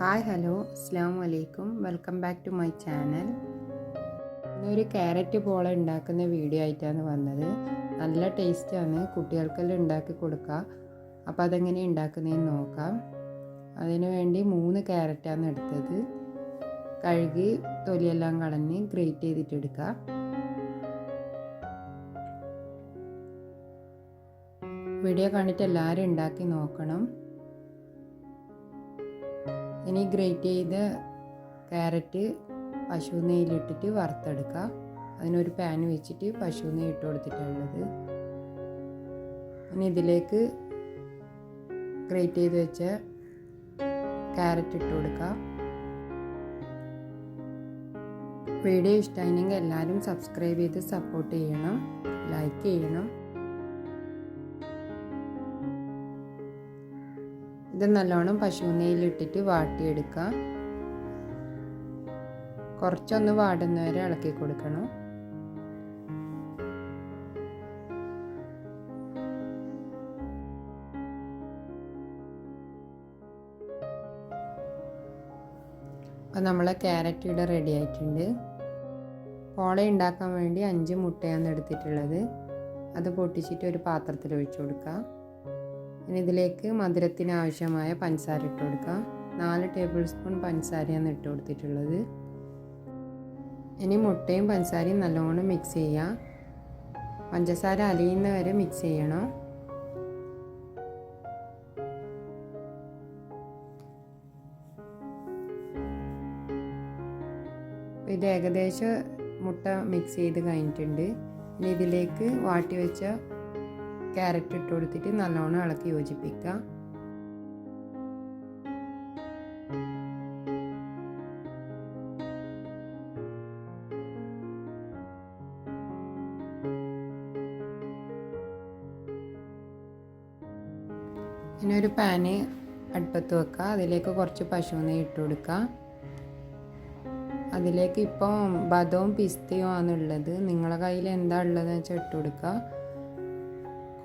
Hi hello. അസ്സാം വലൈക്കും welcome back to my channel. ഇന്നൊരു ക്യാരറ്റ് പോള ഉണ്ടാക്കുന്ന വീഡിയോ ആയിട്ടാണ് വന്നത്. നല്ല ടേസ്റ്റാണ് കുട്ടികൾക്കെല്ലാം ഉണ്ടാക്കി കൊടുക്കുക അപ്പോൾ അതെങ്ങനെ ഉണ്ടാക്കുന്നതെന്ന് നോക്കാം. അതിനു വേണ്ടി മൂന്ന് ക്യാരറ്റാണ് എടുത്തത്. കഴുകി തൊലിയെല്ലാം കളഞ്ഞ് ഗ്രേറ്റ് ചെയ്തിട്ടെടുക്കുക വീഡിയോ കണ്ടിട്ട് എല്ലാവരും ഉണ്ടാക്കി നോക്കണം. ഇനി ഗ്രേറ്റ് ചെയ്ത ക്യാരറ്റ് പശു നെയ്യിലിട്ടിട്ട് വറുത്തെടുക്കുക. അതിനൊരു പാൻ വെച്ചിട്ട് പശു നെയ്യ് ഇട്ട് കൊടുത്തിട്ടുള്ളത് ഇനി ഇതിലേക്ക് ഗ്രേറ്റ് ചെയ്ത് വെച്ച ക്യാരറ്റ് ഇട്ട് കൊടുക്കുക. വീഡിയോ ഇഷ്ടമായിരുന്നെങ്കിൽ എല്ലാവരും സബ്സ്ക്രൈബ് ചെയ്ത് സപ്പോർട്ട് ചെയ്യണം. ലൈക്ക് ചെയ്യണം. ഇത് നല്ലോണം പശു നെയ്യിലിട്ടിട്ട് വാട്ടിയെടുക്കാം. കുറച്ചൊന്ന് വാടുന്നവരെ ഇളക്കി കൊടുക്കണം. അപ്പം നമ്മളെ ക്യാരറ്റ് ഇവിടെ റെഡി ആയിട്ടുണ്ട്. പോള ഉണ്ടാക്കാൻ വേണ്ടി അഞ്ച് മുട്ടയാണ് എടുത്തിട്ടുള്ളത്. അത് പൊട്ടിച്ചിട്ട് ഒരു പാത്രത്തിൽ ഒഴിച്ചു കൊടുക്കാം. ഇനി ഇതിലേക്ക് മധുരത്തിന് ആവശ്യമായ പഞ്ചസാര ഇട്ട് കൊടുക്കാം. നാല് ടേബിൾ സ്പൂൺ പഞ്ചസാരയാണ് ഇട്ട് കൊടുത്തിട്ടുള്ളത്. ഇനി മുട്ടയും പഞ്ചസാരയും നല്ലോണം മിക്സ് ചെയ്യാം. പഞ്ചസാര അലിയുന്ന വരെ മിക്സ് ചെയ്യണം. ഇത് ഏകദേശം മുട്ട മിക്സ് ചെയ്ത് കഴിഞ്ഞിട്ടുണ്ട്. ഇനി ഇതിലേക്ക് വാട്ടി വെച്ച ക്യാരറ്റ് ഇട്ട് കൊടുത്തിട്ട് നല്ലോണം ഇളക്കി യോജിപ്പിക്കുക. ഇനി ഒരു പാന് അടുപ്പത്ത് വെക്കുക. അതിലേക്ക് കുറച്ച് പശു നെയ്യ് ഇട്ട് കൊടുക്കുക. അതിലേക്ക് ഇപ്പോൾ ബദവും പിസ്തയും ആണുള്ളത്. നിങ്ങളെ കയ്യിൽ എന്താ ഉള്ളതെന്ന് വെച്ചാൽ ഇട്ട് കൊടുക്കുക.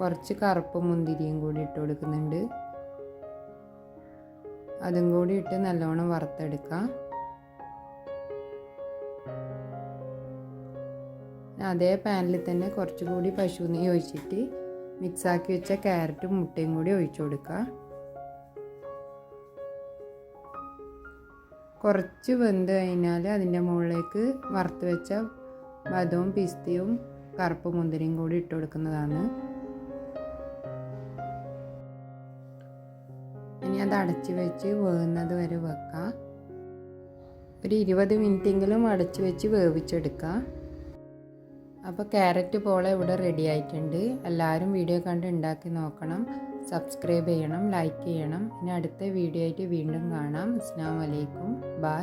കുറച്ച് കറുപ്പ് മുന്തിരിയും കൂടി ഇട്ട് കൊടുക്കുന്നുണ്ട്. അതും കൂടി ഇട്ട് നല്ലോണം വറുത്തെടുക്കാം. അതേ പാനിൽ തന്നെ കുറച്ചുകൂടി പശു നെയ്യ് ഒഴിച്ചിട്ട് മിക്സാക്കി വെച്ച ക്യാരറ്റും മുട്ടയും കൂടി ഒഴിച്ചു കൊടുക്കുക കുറച്ച് വെന്ത് കഴിഞ്ഞാൽ അതിന്റെ മുകളിലേക്ക് വറുത്ത് വെച്ച ബദവും പിസ്തയും കറുപ്പ് മുന്തിരിയും കൂടി ഇട്ട് കൊടുക്കുന്നതാണ്. അടച്ച് വെച്ച് വേകുന്നത് വരെ വെക്കുക ഒരു ഇരുപത് മിനിറ്റെങ്കിലും അടച്ചു വെച്ച് വേവിച്ചെടുക്കുക അപ്പോൾ ക്യാരറ്റ് പോളെ ഇവിടെ റെഡി ആയിട്ടുണ്ട്. എല്ലാവരും വീഡിയോ കണ്ട് ഉണ്ടാക്കി നോക്കണം. സബ്സ്ക്രൈബ് ചെയ്യണം ലൈക്ക് ചെയ്യണം. ഇനി അടുത്ത വീഡിയോ ആയിട്ട് വീണ്ടും കാണാം. അസ്സാം വലൈക്കും ബായ്